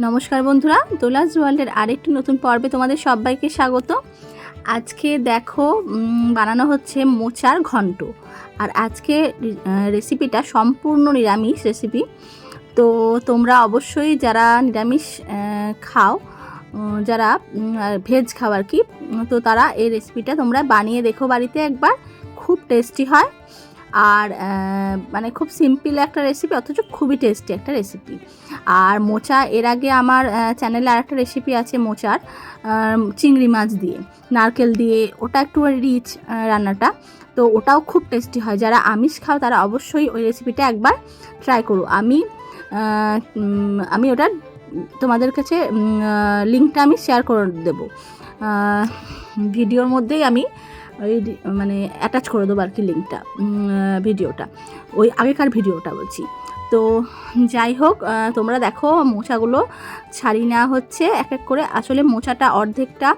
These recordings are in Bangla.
নমস্কার বন্ধুরা দোলাস ওয়ার্ল্ডের আরেকটি নতুন পর্বে তোমাদের সবাইকে স্বাগত। আজকে দেখো বানানো হচ্ছে মোচার ঘন্ট। আর আজকে রেসিপিটা সম্পূর্ণ নিরামিষ রেসিপি তো তোমরা অবশ্যই যারা নিরামিষ খাও যারা ভেজ খাও আর কি, তো তারা এই রেসিপিটা তোমরা বানিয়ে দেখো বাড়িতে একবার। খুব টেস্টি হয়। আর মানে খুব সিম্পল একটা রেসিপি অথচ খুবই টেস্টি একটা রেসিপি আর মোচা, এর আগে আমার চ্যানেলে আর একটা রেসিপি আছে মোচার চিংড়ি মাছ দিয়ে। নারকেল দিয়ে, ওটা একটু রিচ রান্নাটা। তো ওটাও খুব টেস্টি হয়। যারা আমিষ খাও, তারা অবশ্যই ওই রেসিপিটা একবার ট্রাই করো। আমি আমি ওটার তোমাদের কাছে লিঙ্কটা আমি শেয়ার করে দেবো। ভিডিওর মধ্যেই আমি ওই মানে অ্যাটাচ করে দেবো আর কি লিঙ্কটা ভিডিওটা ওই আগেকার ভিডিওটা বলছি। তো যাই হোক তোমরা দেখো মোচাগুলো ছাড়িয়ে নেওয়া হচ্ছে। এক এক করে আসলে মোচাটা অর্ধেকটা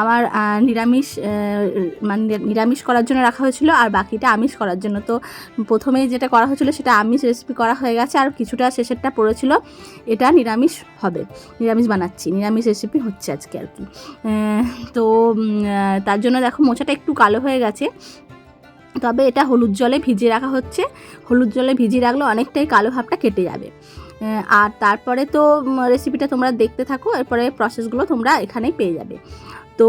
আমার নিরামিষ মানে নিরামিষ করার জন্য রাখা হয়েছিল আর বাকিটা আমিষ করার জন্য। তো প্রথমেই যেটা করা হয়েছিল সেটা আমিষ রেসিপি করা হয়ে গেছে আর কিছুটা শেষেরটা পড়েছিল। এটা নিরামিষ হবে। নিরামিষ বানাচ্ছি। নিরামিষ রেসিপি হচ্ছে আজকে আর কি। তো তার জন্য দেখো মোচাটা একটু কালো হয়ে গেছে। তবে এটা হলুদ জলে ভিজিয়ে রাখা হচ্ছে। হলুদ জলে ভিজিয়ে রাখলে অনেকটাই কালো ভাবটা কেটে যাবে। আর তারপরে তো রেসিপিটা তোমরা দেখতে থাকো, এরপরে প্রসেসগুলো তোমরা এখানেই পেয়ে যাবে। তো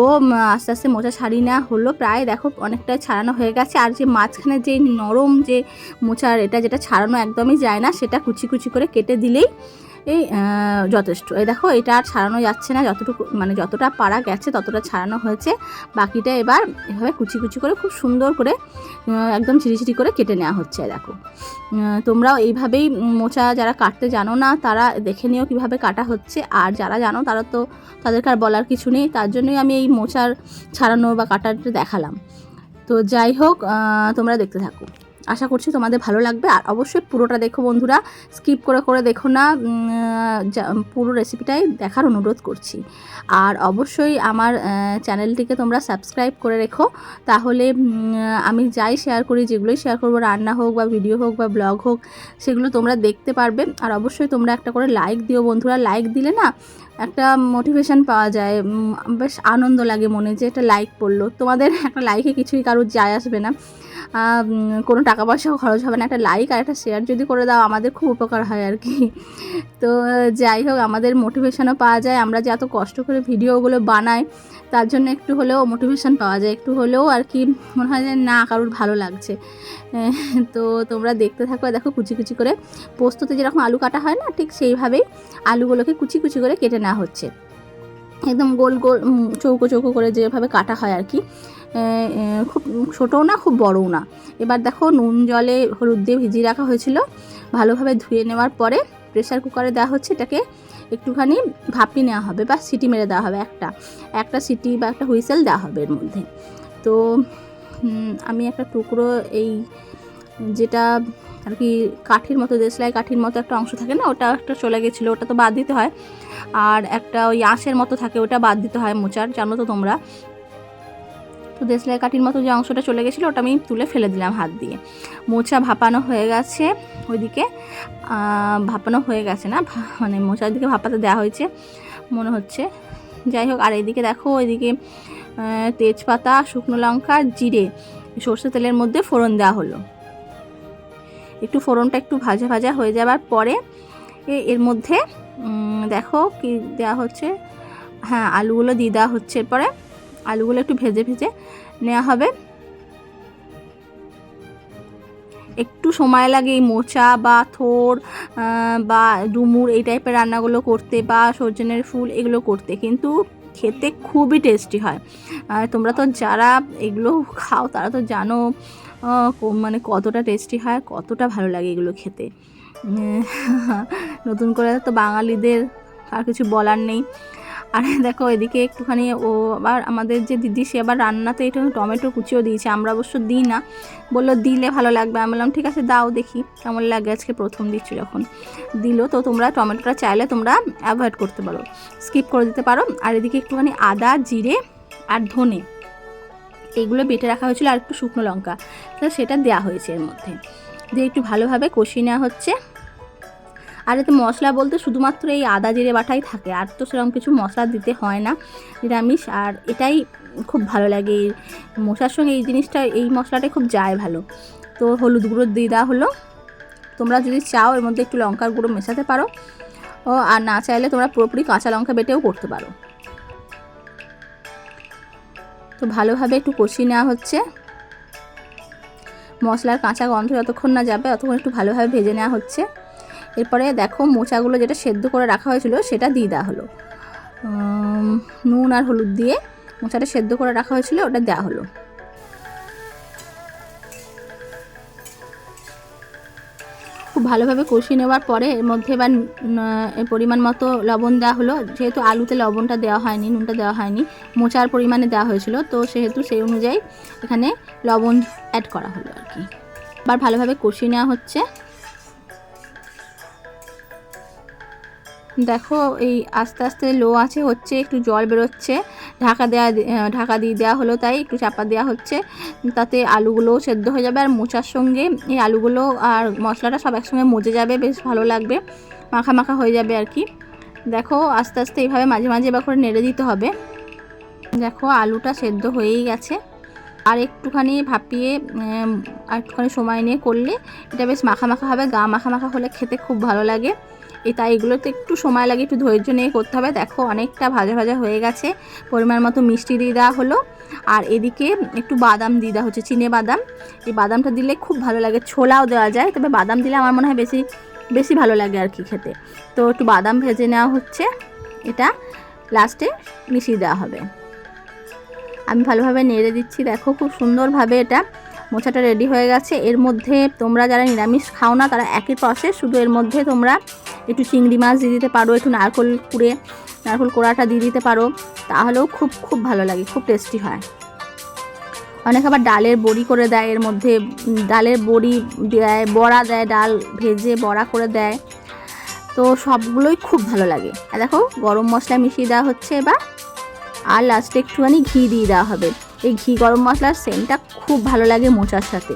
আস্তে আস্তে মোচা ছাড়িয়ে না হলো প্রায়, দেখো অনেকটাই ছাড়ানো হয়ে গেছে। আর যে মাঝখানে যে নরম যে মোচার এটা যেটা ছাড়ানো একদমই যায় না, সেটা কুচি কুচি করে কেটে দিলেই এই যথেষ্ট। এই দেখো, এটা আর ছাড়ানো যাচ্ছে না। যতটুকু মানে যতটা পারা গেছে, ততটা ছাড়ানো হয়েছে। বাকিটা এবার এভাবে কুচি কুচি করে, খুব সুন্দর করে একদম ঝিরিঝিরি করে কেটে নেওয়া হচ্ছে দেখো। তোমরাও এইভাবেই মোচা যারা কাটতে জানো না, তারা দেখে নিও কীভাবে কাটা হচ্ছে। আর যারা জানো, তারা তো, তাদেরকে আর বলার কিছু নেই। তার জন্যই আমি এই মোচার ছাড়ানো বা কাটাটা দেখালাম। তো যাই হোক তোমরা দেখতে থাকো। আশা করছি তোমাদের ভালো লাগবে। আর অবশ্যই পুরোটা দেখো বন্ধুরা, স্কিপ করে করে দেখো না পুরো রেসিপিটাই দেখার অনুরোধ করছি। আর অবশ্যই আমার চ্যানেলটিকে তোমরা সাবস্ক্রাইব করে রেখো। তাহলে আমি যাই শেয়ার করি, যেগুলোই শেয়ার করব, রান্না হোক বা ভিডিও হোক বা ব্লগ হোক, সেগুলো তোমরা দেখতে পারবে। আর অবশ্যই তোমরা একটা করে লাইক দিও বন্ধুরা। লাইক দিলে না একটা মোটিভেশান পাওয়া যায় বেশ আনন্দ লাগে মনে যে একটা লাইক পড়ল। তোমাদের একটা লাইকে কিছুই কারোর যায় আসবে না। কোনো টাকা পয়সাও খরচ হবে না। একটা লাইক আর একটা শেয়ার যদি করে দাও, আমাদের খুব উপকার হয় আর কি। তো, যাই হোক, আমাদের মোটিভেশনও পাওয়া যায়। আমরা যে এত কষ্ট করে ভিডিওগুলো বানাই, তার জন্য একটু হলেও মোটিভেশন পাওয়া যায়। একটু হলেও আর কি মনে হয় যে না, কারোর ভালো লাগছে। তো তোমরা দেখতে থাকো। দেখো, কুচি কুচি করে, পোস্ততে যেরকম আলু কাটা হয় না, ঠিক সেইভাবেই আলুগুলোকে কুচি কুচি করে কেটে নেওয়া হচ্ছে। একদম গোল গোল চৌকো চৌকো করে যেভাবে কাটা হয় আর কি খুব ছোটও না, খুব বড়ও না। এবার দেখো নুন জলে হলুদ দিয়ে ভিজিয়ে রাখা হয়েছিল। ভালোভাবে ধুয়ে নেওয়ার পরে প্রেশার কুকারে দেওয়া হচ্ছে, এটাকে একটুখানি ভাপিয়ে নেওয়া হবে বা সিটি মেরে দেওয়া হবে একটা। একটা সিটি বা একটা হুইসেল দেওয়া হবে এর মধ্যে। তো আমি একটা টুকরো এই যেটা আর কি কাঠির মতো দেশলাই কাঠির মতো একটা অংশ থাকে না, ওটা একটা চলে গেছিল, ওটা তো বাদ দিতে হয়। আর একটা ওই আঁশের মতো থাকে, ওটা বাদ দিতে হয় মোচার, জানো তো তোমরা? তো দেশলাই কাঠির মতো যে অংশটা চলে গেছিল, ওটা আমি তুলে ফেলে দিলাম হাত দিয়ে। মোচা ভাপানো হয়ে গেছে ওইদিকে। ভাপানো হয়ে গেছে না মানে মোচার দিকে ভাপাতে দেওয়া হয়েছে, মনে হচ্ছে। যাই হোক, আর এইদিকে দেখো, ওইদিকে তেজপাতা, শুকনো লঙ্কা, জিরে, সর্ষে তেলের মধ্যে ফোড়ন দেওয়া হলো। একটু ফোড়নটা একটু ভাজা ভাজা হয়ে যাবার পরে এর মধ্যে দেখো কি দেওয়া হচ্ছে? হ্যাঁ আলুগুলো দিয়ে দেওয়া হচ্ছে। এরপরে আলুগুলো একটু ভেজে ভেজে নেওয়া হবে। একটু সময় লাগে এই মোচা বা থোর বা ডুমুর এই টাইপের রান্নাগুলো করতে বা সজনের ফুল এগুলো করতে। কিন্তু খেতে খুবই টেস্টি হয়। আর তোমরা তো যারা এগুলো খাও, তারা তো জানো মানে কতটা টেস্টি হয়, কতটা ভালো লাগে এগুলো খেতে। নতুন করে তো বাঙালিদের আর কিছু বলার নেই। আর দেখো এদিকে একটুখানি ও আবার আমাদের যে দিদি, সে আবার রান্নাতে একটু টমেটো কুচিও দিয়েছে। আমরা অবশ্য দিই না। বলল, দিলে ভালো লাগবে। আমি বললাম, ঠিক আছে, দাও দেখি কেমন লাগে আজকে প্রথম দিচ্ছি যখন। দিল, তো তোমরা টমেটোটা চাইলে তোমরা অ্যাভয়েড করতে পারো। স্কিপ করে দিতে পারো। আর এদিকে একটুখানি আদা, জিরে আর ধনে, এগুলো বেটে রাখা হয়েছিল। আর একটু শুকনো লঙ্কা, তো সেটা দেওয়া হয়েছে এর মধ্যে। দিয়ে একটু ভালোভাবে কষিয়ে নেওয়া হচ্ছে। আর এতে মশলা বলতে শুধুমাত্র এই আদা জিরে বাটাই থাকে, আর তো সেরকম কিছু মশলা দিতে হয় না, নিরামিষ, আর এটাই খুব ভালো লাগে। এই মশার সঙ্গে এই জিনিসটা, এই মশলাটাই খুব যায় ভালো। তো হলুদ গুঁড়ো দিয়ে দেওয়া হলো। তোমরা যদি চাও, এর মধ্যে একটু লঙ্কার গুঁড়ো মেশাতে পারো। ও, আর না চাইলে তোমরা পুরোপুরি কাঁচা লঙ্কা বেটেও করতে পারো। তো ভালোভাবে একটু কষিয়ে নেওয়া হচ্ছে। মশলার কাঁচা গন্ধ যতক্ষণ না যাবে, ততক্ষণ একটু ভালোভাবে ভেজে নেওয়া হচ্ছে। এরপরে দেখো মোচাগুলো যেটা সেদ্ধ করে রাখা হয়েছিল, সেটা দিয়ে দেওয়া হলো। নুন আর হলুদ দিয়ে মোচাটা সেদ্ধ করে রাখা হয়েছিল, ওটা দেওয়া হলো। খুব ভালোভাবে কষিয়ে নেওয়ার পরে এর মধ্যে এবার পরিমাণ মতো লবণ দেওয়া হলো। যেহেতু আলুতে লবণটা দেওয়া হয়নি, নুনটা দেওয়া হয়নি, মোচার পরিমাণে দেওয়া হয়েছিল। তো সেহেতু সেই অনুযায়ী এখানে লবণ অ্যাড করা হলো আর কি। আবার ভালোভাবে কষিয়ে নেওয়া হচ্ছে। দেখো, এই আস্তে আস্তে লো আছে, হচ্ছে একটু জল বেরোচ্ছে। ঢাকা দেওয়া ঢাকা দিয়ে দেওয়া হলো তাই, একটু চাপা দেওয়া হচ্ছে। তাতে আলুগুলোও সেদ্ধ হয়ে যাবে আর মোচার সঙ্গে এই আলুগুলো আর মশলাটা সব একসঙ্গে মজে যাবে, বেশ ভালো লাগবে। মাখা মাখা হয়ে যাবে আর কি। দেখো, আস্তে আস্তে এইভাবে মাঝে মাঝে এবার করে নেড়ে দিতে হবে। দেখো, আলুটা সেদ্ধ হয়েই গেছে। আর একটুখানি ভাপিয়ে আর একটুখানি সময় নিয়ে করলে এটা বেশ মাখা মাখা হবে। গা মাখা মাখা হলে খেতে খুব ভালো লাগে। তাই এগুলোতে একটু সময় লাগে, একটু ধৈর্য নিয়ে করতে হবে। দেখো অনেকটা ভাজা ভাজা হয়ে গেছে। পরিমাণ মতো মিষ্টি দিয়ে দেওয়া হলো। আর এদিকে একটু বাদাম দিয়ে দেওয়া হচ্ছে, চিনে বাদাম। এই বাদামটা দিলে খুব ভালো লাগে, ছোলাও দেওয়া যায়। তবে বাদাম দিলে আমার মনে হয় বেশি বেশি ভালো লাগে আর কি খেতে। তো একটু বাদাম ভেজে নেওয়া হচ্ছে। এটা লাস্টে মিশিয়ে দেওয়া হবে। আমি ভালোভাবে নেড়ে দিচ্ছি। দেখো খুব সুন্দরভাবে এটা মোচাটা রেডি হয়ে গেছে। এর মধ্যে তোমরা যারা নিরামিষ খাও না, তারা একই প্রসেস শুধু এর মধ্যে তোমরা একটু চিংড়ি মাছ দিয়ে দিতে পারো, একটু নারকোল কুড়ে, নারকোল কোড়াটা দিয়ে দিতে পারো, তাহলেও খুব খুব ভালো লাগে, খুব টেস্টি হয়। অনেক আবার ডালের বড়ি করে দেয়, এর মধ্যে ডালের বড়ি দেয়, বড়া দেয়, ডাল ভেজে বড়া করে দেয়, তো সবগুলোই খুব ভালো লাগে। আর দেখো, গরম মশলা মিশিয়ে দেওয়া হচ্ছে এবার, আর লাস্টে একটুখানি ঘি দিয়ে দেওয়া হবে। এই ঘি গরম মশলার সেন্টটা খুব ভালো লাগে মোচার সাথে।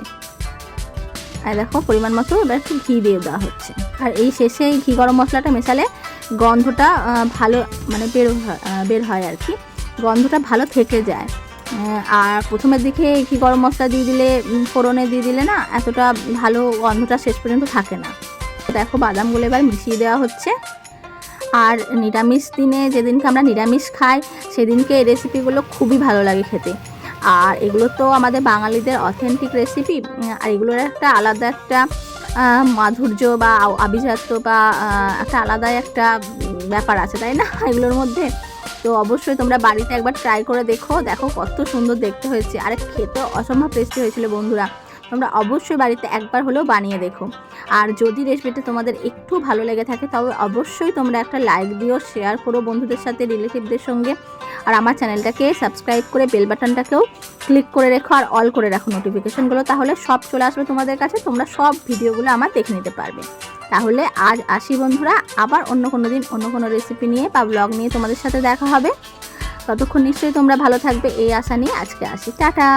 আর দেখো পরিমাণ মতো এবার একটু ঘি দিয়ে দেওয়া হচ্ছে। আর এই শেষে এই ঘি গরম মশলাটা মেশালে গন্ধটা ভালো মানে বের বের হয় আর কি। গন্ধটা ভালো থেকে যায়। আর প্রথমের দিকে ঘি গরম মশলা দিয়ে দিলে ফোড়নে দিয়ে দিলে না এতটা ভালো গন্ধটা শেষ পর্যন্ত থাকে না। দেখো বাদামগুলো এবার মিশিয়ে দেওয়া হচ্ছে। আর নিরামিষ দিনে যেদিনকে আমরা নিরামিষ খাই, সেদিনকে এই রেসিপিগুলো খুবই ভালো লাগে খেতে। আর এগুলো তো আমাদের বাঙালিদের অথেন্টিক রেসিপি আর এগুলোর একটা আলাদা একটা মাধুর্য বা আভিজাত্য বা একটা আলাদাই একটা ব্যাপার আছে, তাই না? এগুলোর মধ্যে। তো অবশ্যই তোমরা বাড়িতে একবার ট্রাই করে দেখো। দেখো কত সুন্দর দেখতে হয়েছে। আর খেতে অসম্ভব টেস্টি হয়েছিল, বন্ধুরা। তোমরা অবশ্যই বাড়িতে একবার হলেও বানিয়ে দেখো। আর যদি রেসিপিটা তোমাদের একটু ভালো লেগে থাকে তবে অবশ্যই তোমরা একটা লাইক দিও শেয়ার করো বন্ধুদের সাথে রিলেটিভদের সঙ্গে। আর আমার চ্যানেলটাকে সাবস্ক্রাইব করে বেল বাটনটাকেও ক্লিক করে রেখো আর অল করে রাখো নোটিফিকেশনগুলো, তাহলে সব চলে আসবে তোমাদের কাছে, তোমরা সব ভিডিওগুলো আমার দেখে নিতে পারবে। তাহলে আজ আসি বন্ধুরা, আবার অন্য কোনো দিন অন্য কোনো রেসিপি নিয়ে বা ব্লগ নিয়ে তোমাদের সাথে দেখা হবে। ততক্ষণ নিশ্চয়ই তোমরা ভালো থাকবে, এই আশা নিয়ে আজকে আসি, টাটা!